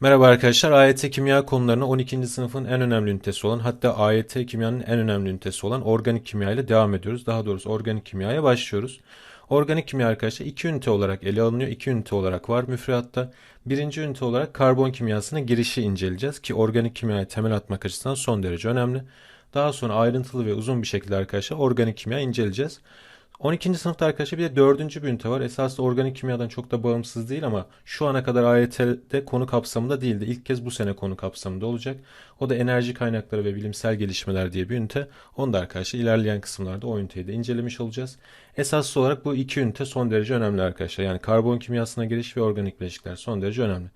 Merhaba arkadaşlar. AYT kimya konularına 12. sınıfın en önemli ünitesi olan hatta AYT kimyanın en önemli ünitesi olan organik kimya ile devam ediyoruz. Daha doğrusu organik kimyaya başlıyoruz. Organik kimya arkadaşlar iki ünite olarak ele alınıyor. İki ünite olarak var müfredatta. Birinci ünite olarak karbon kimyasına girişi inceleyeceğiz ki organik kimyaya temel atmak açısından son derece önemli. Daha sonra ayrıntılı ve uzun bir şekilde arkadaşlar organik kimya inceleyeceğiz. 12. sınıfta arkadaşlar bir de 4. bir ünite var. Esasında organik kimyadan çok da bağımsız değil ama şu ana kadar AYT'de konu kapsamında değildi. İlk kez bu sene konu kapsamında olacak. O da enerji kaynakları ve bilimsel gelişmeler diye bir ünite. Onu da arkadaşlar ilerleyen kısımlarda o üniteyi de incelemiş olacağız. Esas olarak bu iki ünite son derece önemli arkadaşlar. Yani karbon kimyasına giriş ve organik bileşikler son derece önemli.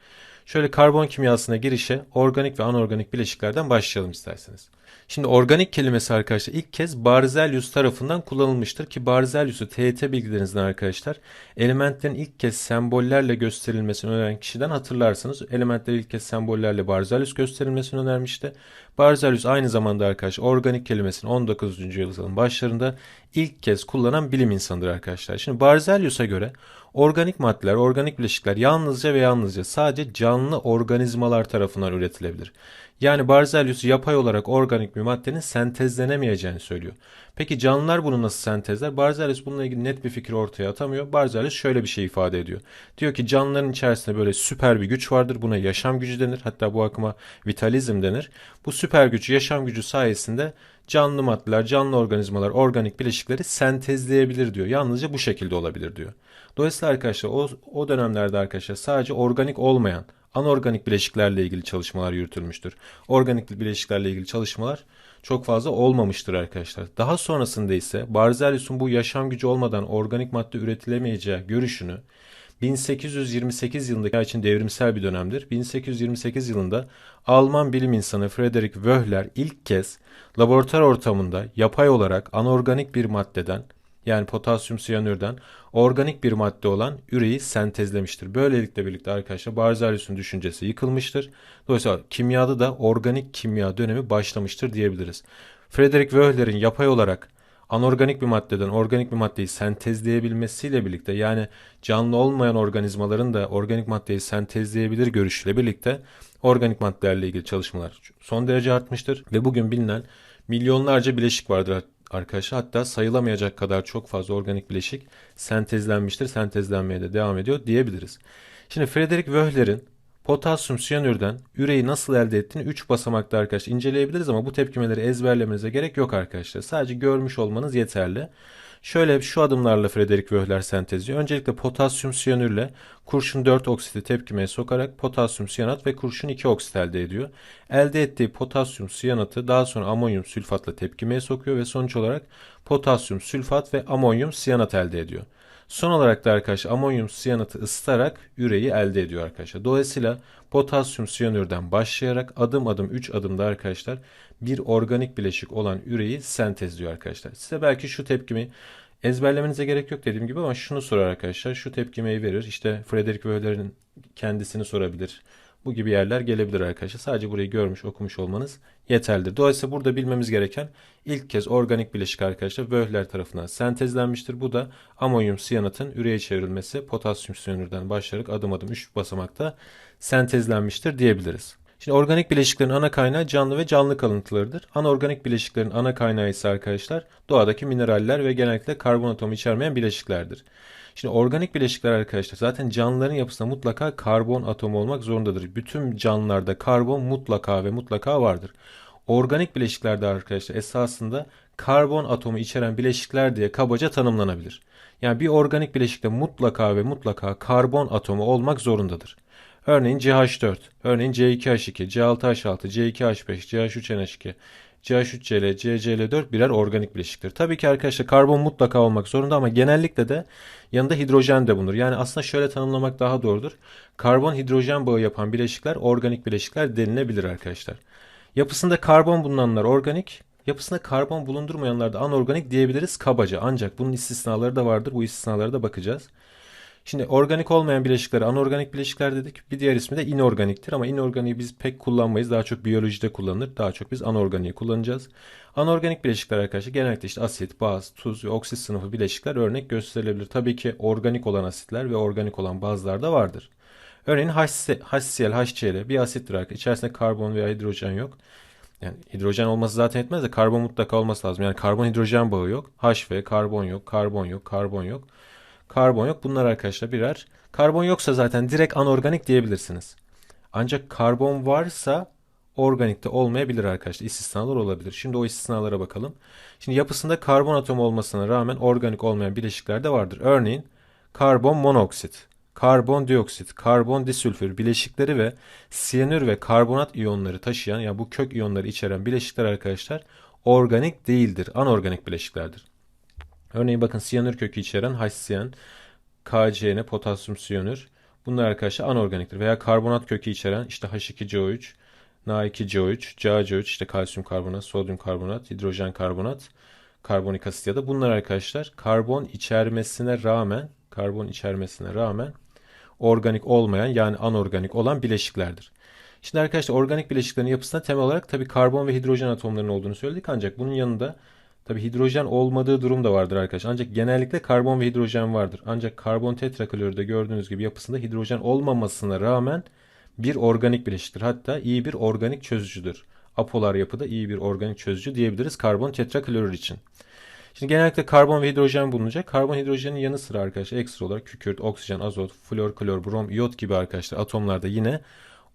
Şöyle karbon kimyasına girişe organik ve anorganik bileşiklerden başlayalım isterseniz. Şimdi organik kelimesi arkadaşlar ilk kez Barzelius tarafından kullanılmıştır ki Barzelius'u TET bilgilerinizden arkadaşlar elementlerin ilk kez sembollerle gösterilmesini öneren kişiden hatırlarsınız. Elementlerin ilk kez sembollerle Barzelius gösterilmesini önermişti. Barzelius aynı zamanda arkadaşlar organik kelimesini 19. yüzyılın başlarında ilk kez kullanan bilim insanıdır arkadaşlar. Şimdi Barzelius'a göre organik maddeler, organik bileşikler yalnızca ve yalnızca sadece canlı organizmalar tarafından üretilebilir. Yani Barzelius yapay olarak organik bir maddenin sentezlenemeyeceğini söylüyor. Peki canlılar bunu nasıl sentezler? Barzelius bununla ilgili net bir fikir ortaya atamıyor. Barzelius şöyle bir şey ifade ediyor. Diyor ki canlıların içerisinde böyle süper bir güç vardır. Buna yaşam gücü denir. Hatta bu akıma vitalizm denir. Bu süper güç, yaşam gücü sayesinde canlı maddeler, canlı organizmalar, organik bileşikleri sentezleyebilir diyor. Yalnızca bu şekilde olabilir diyor. Dolayısıyla arkadaşlar o, o dönemlerde arkadaşlar sadece organik olmayan anorganik bileşiklerle ilgili çalışmalar yürütülmüştür. Organik bileşiklerle ilgili çalışmalar çok fazla olmamıştır arkadaşlar. Daha sonrasında ise Barzelius'un bu yaşam gücü olmadan organik madde üretilemeyeceği görüşünü 1828 yılındaki için devrimsel bir dönemdir. 1828 yılında Alman bilim insanı Friedrich Wöhler ilk kez laboratuvar ortamında yapay olarak anorganik bir maddeden yani potasyum siyanürden organik bir madde olan üreyi sentezlemiştir. Böylelikle birlikte arkadaşlar Barzelius'un düşüncesi yıkılmıştır. Dolayısıyla kimyada da organik kimya dönemi başlamıştır diyebiliriz. Frederick Wöhler'in yapay olarak anorganik bir maddeden organik bir maddeyi sentezleyebilmesiyle birlikte yani canlı olmayan organizmaların da organik maddeyi sentezleyebilir görüşüyle birlikte organik maddelerle ilgili çalışmalar son derece artmıştır ve bugün bilinen milyonlarca bileşik vardır arkadaşlar. Hatta sayılamayacak kadar çok fazla organik bileşik sentezlenmiştir. Sentezlenmeye de devam ediyor diyebiliriz. Şimdi Frederick Wöhler'in potasyum siyanürden üreyi nasıl elde ettiğini 3 basamakta arkadaşlar inceleyebiliriz ama bu tepkimeleri ezberlemenize gerek yok arkadaşlar. Sadece görmüş olmanız yeterli. Şöyle şu adımlarla Frederick Wöhler sentezliyor. Öncelikle potasyum siyanürle kurşun 4 oksiti tepkimeye sokarak potasyum siyanat ve kurşun 2 oksit elde ediyor. Elde ettiği potasyum siyanatı daha sonra amonyum sülfatla tepkimeye sokuyor ve sonuç olarak potasyum sülfat ve amonyum siyanat elde ediyor. Son olarak da arkadaşlar amonyum siyanatı ısıtarak üreyi elde ediyor arkadaşlar. Dolayısıyla potasyum siyanürden başlayarak adım adım 3 adımda arkadaşlar bir organik bileşik olan üreyi sentezliyor arkadaşlar. Size belki şu tepkimi ezberlemenize gerek yok dediğim gibi ama şunu sorar arkadaşlar. Şu tepkimeyi verir. İşte Frederick Wöhler'in kendisini sorabilir. Bu gibi yerler gelebilir arkadaşlar. Sadece burayı görmüş okumuş olmanız yeterlidir. Dolayısıyla burada bilmemiz gereken ilk kez organik bileşik arkadaşlar Wöhler tarafından sentezlenmiştir. Bu da amonyum siyanatın üreye çevrilmesi potasyum siyanürden başlayarak adım adım 3 basamakta sentezlenmiştir diyebiliriz. Şimdi organik bileşiklerin ana kaynağı canlı ve canlı kalıntılarıdır. Anorganik bileşiklerin ana kaynağı ise arkadaşlar doğadaki mineraller ve genellikle karbon atomu içermeyen bileşiklerdir. Şimdi organik bileşikler arkadaşlar zaten canlıların yapısında mutlaka karbon atomu olmak zorundadır. Bütün canlılarda karbon mutlaka ve mutlaka vardır. Organik bileşiklerde arkadaşlar esasında karbon atomu içeren bileşikler diye kabaca tanımlanabilir. Yani bir organik bileşikte mutlaka ve mutlaka karbon atomu olmak zorundadır. Örneğin CH4, örneğin C2H2, C6H6, C2H5, CH3NH2, CH3Cl, CCl4 birer organik bileşiktir. Tabii ki arkadaşlar karbon mutlaka olmak zorunda ama genellikle de yanında hidrojen de bulunur. Yani aslında şöyle tanımlamak daha doğrudur. Karbon hidrojen bağı yapan bileşikler organik bileşikler denilebilir arkadaşlar. Yapısında karbon bulunanlar organik, yapısında karbon bulundurmayanlar da anorganik diyebiliriz kabaca. Ancak bunun istisnaları da vardır. Bu istisnalara da bakacağız. Şimdi organik olmayan bileşiklere anorganik bileşikler dedik. Bir diğer ismi de inorganiktir ama inorganiği biz pek kullanmayız. Daha çok biyolojide kullanılır. Daha çok biz anorganiği kullanacağız. Anorganik bileşikler arkadaşlar genellikle işte asit, baz, tuz ve oksit sınıfı bileşikler örnek gösterilebilir. Tabii ki organik olan asitler ve organik olan bazlar da vardır. Örneğin HCl, HCl bir asittir arkadaşlar. İçerisinde karbon veya hidrojen yok. Yani hidrojen olması zaten etmez de karbon mutlaka olması lazım. Yani karbon hidrojen bağı yok. HV, karbon yok, karbon yok, karbon yok. Karbon yok. Bunlar arkadaşlar birer. Karbon yoksa zaten direkt anorganik diyebilirsiniz. Ancak karbon varsa organikte olmayabilir arkadaşlar. İstisnalar olabilir. Şimdi o istisnalara bakalım. Şimdi yapısında karbon atomu olmasına rağmen organik olmayan bileşikler de vardır. Örneğin karbon monoksit, karbon dioksit, karbon disülfür bileşikleri ve siyanür ve karbonat iyonları taşıyan yani bu kök iyonları içeren bileşikler arkadaşlar organik değildir. Anorganik bileşiklerdir. Örneğin bakın siyanür kökü içeren HCN, KCN, potasyum siyanür. Bunlar arkadaşlar anorganiktir. Veya karbonat kökü içeren işte H2CO3, Na2CO3, CaCO3 işte kalsiyum karbonat, sodyum karbonat, hidrojen karbonat, karbonik asit ya da bunlar arkadaşlar karbon içermesine rağmen karbon içermesine rağmen organik olmayan yani anorganik olan bileşiklerdir. Şimdi arkadaşlar organik bileşiklerin yapısında temel olarak tabii karbon ve hidrojen atomlarının olduğunu söyledik ancak bunun yanında tabii hidrojen olmadığı durum da vardır arkadaşlar. Ancak genellikle karbon ve hidrojen vardır. Ancak karbon tetraklorürde gördüğünüz gibi yapısında hidrojen olmamasına rağmen bir organik bileşiktir. Hatta iyi bir organik çözücüdür. Apolar yapıda iyi bir organik çözücü diyebiliriz karbon tetraklorür için. Şimdi genellikle karbon ve hidrojen bulunacak. Karbon hidrojenin yanı sıra arkadaşlar ekstra olarak kükürt, oksijen, azot, flor, klor, brom, iot gibi arkadaşlar atomlarda yine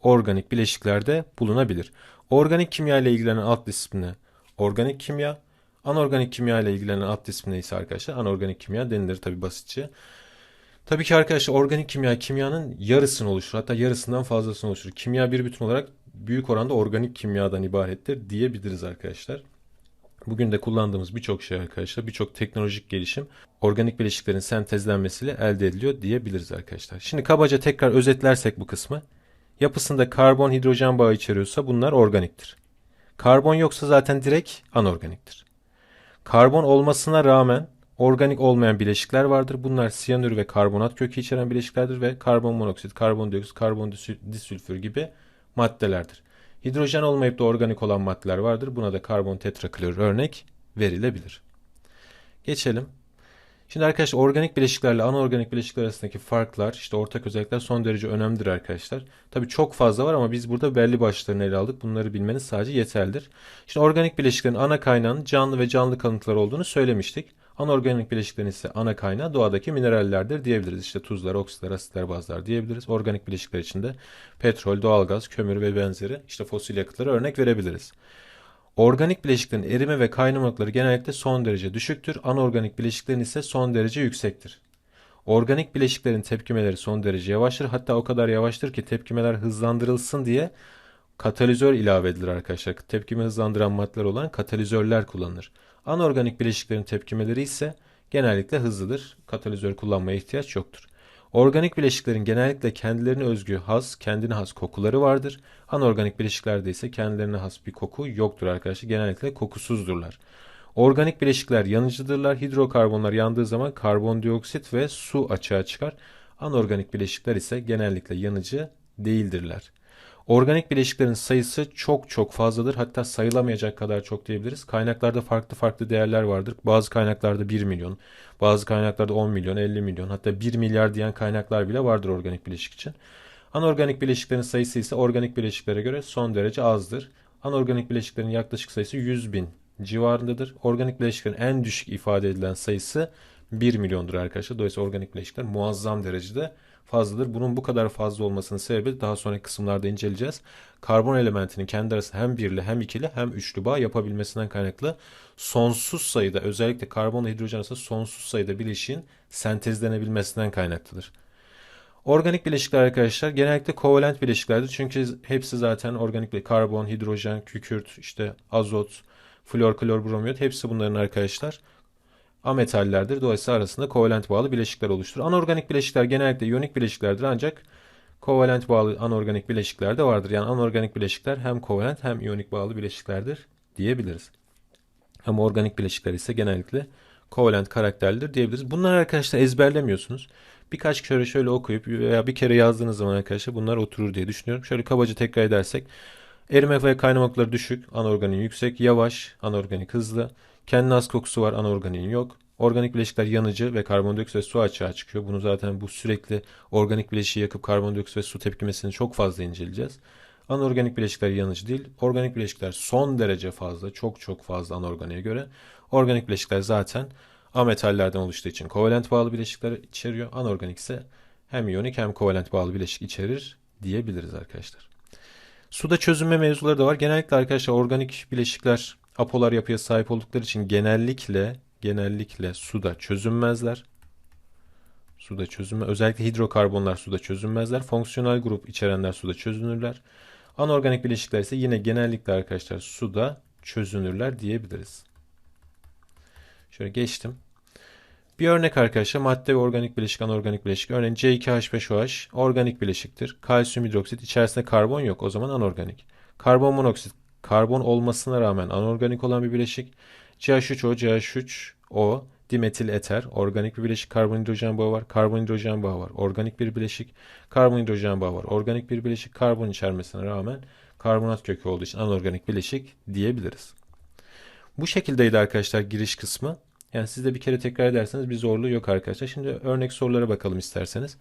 organik bileşiklerde bulunabilir. Organik kimya ile ilgilenen alt disiplini organik kimya, anorganik kimya ile ilgilenen alt disiplini ise arkadaşlar anorganik kimya denilir tabi basitçe. Tabii ki arkadaşlar organik kimya kimyanın yarısını oluşturur. Hatta yarısından fazlasını oluşturur. Kimya bir bütün olarak büyük oranda organik kimyadan ibarettir diyebiliriz arkadaşlar. Bugün de kullandığımız birçok şey arkadaşlar, birçok teknolojik gelişim organik bileşiklerin sentezlenmesiyle elde ediliyor diyebiliriz arkadaşlar. Şimdi kabaca tekrar özetlersek bu kısmı. Yapısında karbon hidrojen bağı içeriyorsa bunlar organiktir. Karbon yoksa zaten direkt anorganiktir. Karbon olmasına rağmen organik olmayan bileşikler vardır. Bunlar siyanür ve karbonat kökü içeren bileşiklerdir ve karbon monoksit, karbondioksit, karbon disülfür gibi maddelerdir. Hidrojen olmayıp da organik olan maddeler vardır. Buna da karbon tetraklorür örnek verilebilir. Geçelim. Şimdi arkadaşlar organik bileşiklerle anorganik bileşikler arasındaki farklar, işte ortak özellikler son derece önemlidir arkadaşlar. Tabii çok fazla var ama biz burada belli başlarını ele aldık. Bunları bilmeniz sadece yeterlidir. Şimdi organik bileşiklerin ana kaynağının canlı ve canlı kalıntılar olduğunu söylemiştik. Anorganik bileşiklerin ise ana kaynağı doğadaki minerallerdir diyebiliriz. İşte tuzlar, oksitler, asitler, bazlar diyebiliriz. Organik bileşikler içinde petrol, doğalgaz, kömür ve benzeri işte fosil yakıtları örnek verebiliriz. Organik bileşiklerin erime ve kaynamalıkları genellikle son derece düşüktür. Anorganik bileşiklerin ise son derece yüksektir. Organik bileşiklerin tepkimeleri son derece yavaştır. Hatta o kadar yavaştır ki tepkimeler hızlandırılsın diye katalizör ilave edilir arkadaşlar. Tepkimi hızlandıran maddeler olan katalizörler kullanılır. Anorganik bileşiklerin tepkimeleri ise genellikle hızlıdır. Katalizör kullanmaya ihtiyaç yoktur. Organik bileşiklerin genellikle kendilerine özgü has, kendine has kokuları vardır. Anorganik bileşiklerde ise kendilerine has bir koku yoktur arkadaşlar. Genellikle kokusuzdurlar. Organik bileşikler yanıcıdırlar. Hidrokarbonlar yandığı zaman karbondioksit ve su açığa çıkar. Anorganik bileşikler ise genellikle yanıcı değildirler. Organik bileşiklerin sayısı çok çok fazladır. Hatta sayılamayacak kadar çok diyebiliriz. Kaynaklarda farklı farklı değerler vardır. Bazı kaynaklarda 1 milyon, bazı kaynaklarda 10 milyon, 50 milyon hatta 1 milyar diyen kaynaklar bile vardır organik bileşik için. Anorganik bileşiklerin sayısı ise organik bileşiklere göre son derece azdır. Anorganik bileşiklerin yaklaşık sayısı 100 bin civarındadır. Organik bileşiklerin en düşük ifade edilen sayısı 1 milyondur arkadaşlar. Dolayısıyla organik bileşikler muazzam derecede fazladır. Bunun bu kadar fazla olmasının sebebi daha sonraki kısımlarda inceleyeceğiz. Karbon elementinin kendi arasında hem birli hem ikili hem üçlü bağ yapabilmesinden kaynaklı sonsuz sayıda özellikle karbon ve hidrojen arasında sonsuz sayıda bileşiğin sentezlenebilmesinden kaynaklıdır. Organik bileşikler arkadaşlar genellikle kovalent bileşiklerdir. Çünkü hepsi zaten organik karbon, hidrojen, kükürt, işte azot, flor, klor, bromiyot hepsi bunların arkadaşlar ametallerdir. Dolayısıyla arasında kovalent bağlı bileşikler oluşturur. Anorganik bileşikler genellikle iyonik bileşiklerdir ancak kovalent bağlı anorganik bileşikler de vardır. Yani anorganik bileşikler hem kovalent hem iyonik bağlı bileşiklerdir diyebiliriz. Ama organik bileşikler ise genellikle kovalent karakterlidir diyebiliriz. Bunları arkadaşlar ezberlemiyorsunuz. Birkaç kere şöyle okuyup veya bir kere yazdığınız zaman arkadaşlar bunlar oturur diye düşünüyorum. Şöyle kabaca tekrar edersek. Erime ve kaynamakları düşük, anorganik yüksek, yavaş, anorganik hızlı, Kendine az kokusu var, anorganiğin yok. Organik bileşikler yanıcı ve karbondioksit ve su açığa çıkıyor. Bunu zaten bu sürekli organik bileşiği yakıp karbondioksit ve su tepkimesini çok fazla inceleyeceğiz. Anorganik bileşikler yanıcı değil. Organik bileşikler son derece fazla, çok çok fazla anorganiğe göre. Organik bileşikler zaten ametallerden oluştuğu için kovalent bağlı bileşikler içeriyor. Anorganik ise hem iyonik hem kovalent bağlı bileşik içerir diyebiliriz arkadaşlar. Suda çözünme mevzuları da var. Genellikle arkadaşlar organik bileşikler apolar yapıya sahip oldukları için genellikle genellikle suda çözünmezler. Suda çözünme. Özellikle hidrokarbonlar suda çözünmezler. Fonksiyonel grup içerenler suda çözünürler. Anorganik bileşikler ise yine genellikle arkadaşlar suda çözünürler diyebiliriz. Şöyle geçtim. Bir örnek arkadaşlar madde ve organik bileşik, anorganik bileşik. Örneğin C2H5OH organik bileşiktir. Kalsiyum hidroksit içerisinde karbon yok o zaman anorganik. Karbon monoksit karbon olmasına rağmen anorganik olan bir bileşik. CH3O, CH3O dimetil eter organik bir bileşik. Karbon hidrojen bağı var. Karbon hidrojen bağı var. Organik bir bileşik. Karbon hidrojen bağı var. Organik bir bileşik. Karbon içermesine rağmen karbonat kökü olduğu için anorganik bileşik diyebiliriz. Bu şekildeydi arkadaşlar giriş kısmı. Yani siz de bir kere tekrar ederseniz bir zorluğu yok arkadaşlar. Şimdi örnek sorulara bakalım isterseniz.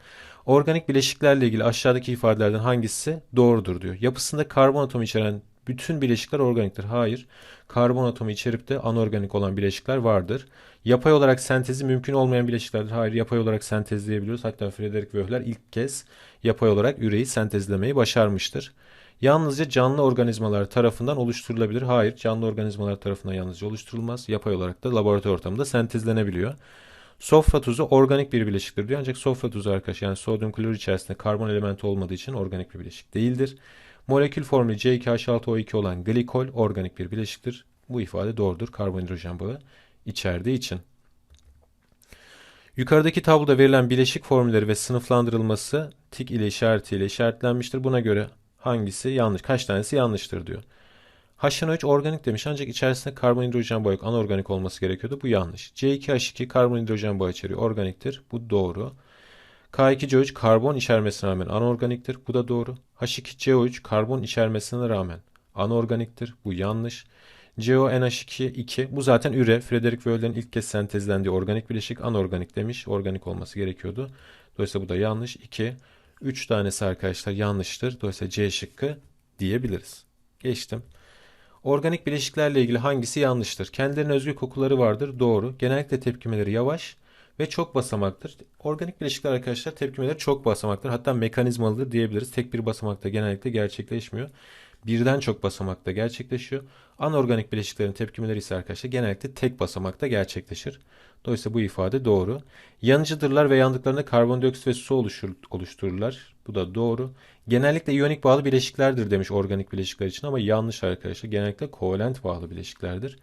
Organik bileşiklerle ilgili aşağıdaki ifadelerden hangisi doğrudur diyor. Yapısında karbon atomu içeren bütün bileşikler organiktir. Hayır. Karbon atomu içerip de anorganik olan bileşikler vardır. Yapay olarak sentezi mümkün olmayan bileşiklerdir. Hayır, yapay olarak sentezleyebiliyoruz. Hatta Frederick Wöhler ilk kez yapay olarak üreyi sentezlemeyi başarmıştır. Yalnızca canlı organizmalar tarafından oluşturulabilir. Hayır, canlı organizmalar tarafından yalnızca oluşturulmaz. Yapay olarak da laboratuvar ortamında sentezlenebiliyor. Sofra tuzu organik bir bileşiktir diyor. Ancak sofra tuzu arkadaş yani sodyum klorür içerisinde karbon elementi olmadığı için organik bir bileşik değildir. Molekül formülü C2H6O2 olan glikol organik bir bileşiktir. Bu ifade doğrudur. Karbon hidrojen bağı içerdiği için. Yukarıdaki tabloda verilen bileşik formülleri ve sınıflandırılması tik ile işaretiyle işaretlenmiştir. Buna göre hangisi yanlış, kaç tanesi yanlıştır diyor. HNO3 organik demiş ancak içerisinde karbon hidrojen bağı yok. Anorganik olması gerekiyordu. Bu yanlış. C2H2 karbon hidrojen bağı içeriyor. Organiktir. Bu doğru. K2CO3 karbon içermesine rağmen anorganiktir. Bu da doğru. H2CO3 karbon içermesine rağmen anorganiktir. Bu yanlış. CONH2 2 bu zaten üre. Frederick Wöhler'in ilk kez sentezlendiği organik bileşik anorganik demiş. Organik olması gerekiyordu. Dolayısıyla bu da yanlış. 2. 3 tanesi arkadaşlar yanlıştır. Dolayısıyla C şıkkı diyebiliriz. Geçtim. Organik bileşiklerle ilgili hangisi yanlıştır? Kendilerine özgü kokuları vardır. Doğru. Genellikle tepkimeleri yavaş ve çok basamaktır. Organik bileşikler arkadaşlar tepkimeleri çok basamaktır. Hatta mekanizmalıdır diyebiliriz. Tek bir basamakta genellikle gerçekleşmiyor. Birden çok basamakta gerçekleşiyor. Anorganik bileşiklerin tepkimeleri ise arkadaşlar genellikle tek basamakta gerçekleşir. Dolayısıyla bu ifade doğru. Yanıcıdırlar ve yandıklarında karbondioksit ve su oluşur, oluştururlar. Bu da doğru. Genellikle iyonik bağlı bileşiklerdir demiş organik bileşikler için ama yanlış arkadaşlar. Genellikle kovalent bağlı bileşiklerdir.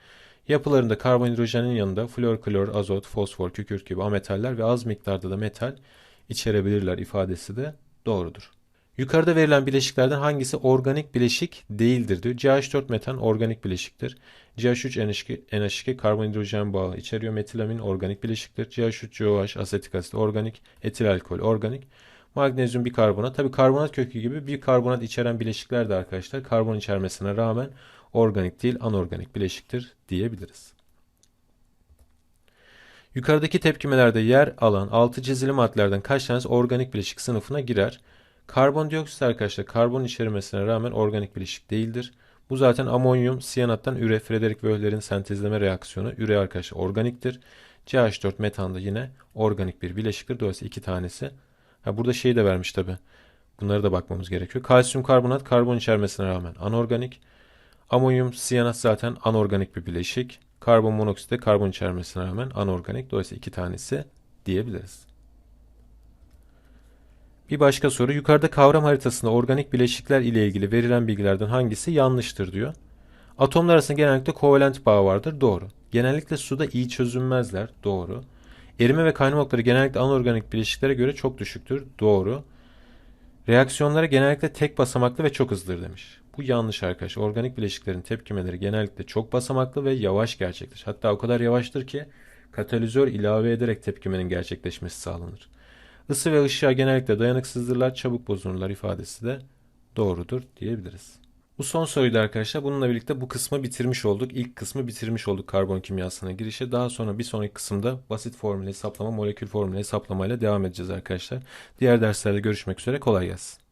Yapılarında karbonhidrojenin yanında flor, klor, azot, fosfor, kükürt gibi ametaller ve az miktarda da metal içerebilirler ifadesi de doğrudur. Yukarıda verilen bileşiklerden hangisi organik bileşik değildir diyor. CH4 metan organik bileşiktir. CH3 NH2, NH2 karbonhidrojen bağı içeriyor. Metilamin organik bileşiktir. CH3COH asetik asit organik. Etil alkol organik. Magnezyum bikarbonat. Tabi karbonat kökü gibi bir karbonat içeren bileşikler de arkadaşlar karbon içermesine rağmen organik değil anorganik bileşiktir diyebiliriz. Yukarıdaki tepkimelerde yer alan altı çizili maddelerden kaç tanesi organik bileşik sınıfına girer? Karbondioksit arkadaşlar karbon içermesine rağmen organik bileşik değildir. Bu zaten amonyum siyanattan üre Frederick Wöhler'in sentezleme reaksiyonu. Üre arkadaşlar organiktir. CH4 metan da yine organik bir bileşiktir. Dolayısıyla iki tanesi. Ha, burada şeyi de vermiş tabi. Bunları da bakmamız gerekiyor. Kalsiyum karbonat karbon içermesine rağmen anorganik. Amonyum siyanat zaten anorganik bir bileşik. Karbon monoksit de karbon içermesine rağmen anorganik. Dolayısıyla iki tanesi diyebiliriz. Bir başka soru. Yukarıda kavram haritasında organik bileşikler ile ilgili verilen bilgilerden hangisi yanlıştır diyor. Atomlar arasında genellikle kovalent bağ vardır. Doğru. Genellikle suda iyi çözünmezler. Doğru. Erime ve kaynama noktaları genellikle anorganik bileşiklere göre çok düşüktür. Doğru. Reaksiyonları genellikle tek basamaklı ve çok hızlıdır demiş. Bu yanlış arkadaş. Organik bileşiklerin tepkimeleri genellikle çok basamaklı ve yavaş gerçekleşir. Hatta o kadar yavaştır ki katalizör ilave ederek tepkimenin gerçekleşmesi sağlanır. Isı ve ışığa genellikle dayanıksızdırlar, çabuk bozulurlar ifadesi de doğrudur diyebiliriz. Bu son soruydu arkadaşlar. Bununla birlikte bu kısmı bitirmiş olduk. İlk kısmı bitirmiş olduk karbon kimyasına girişi. Daha sonra bir sonraki kısımda basit formül hesaplama, molekül formülü hesaplamayla devam edeceğiz arkadaşlar. Diğer derslerde görüşmek üzere. Kolay gelsin.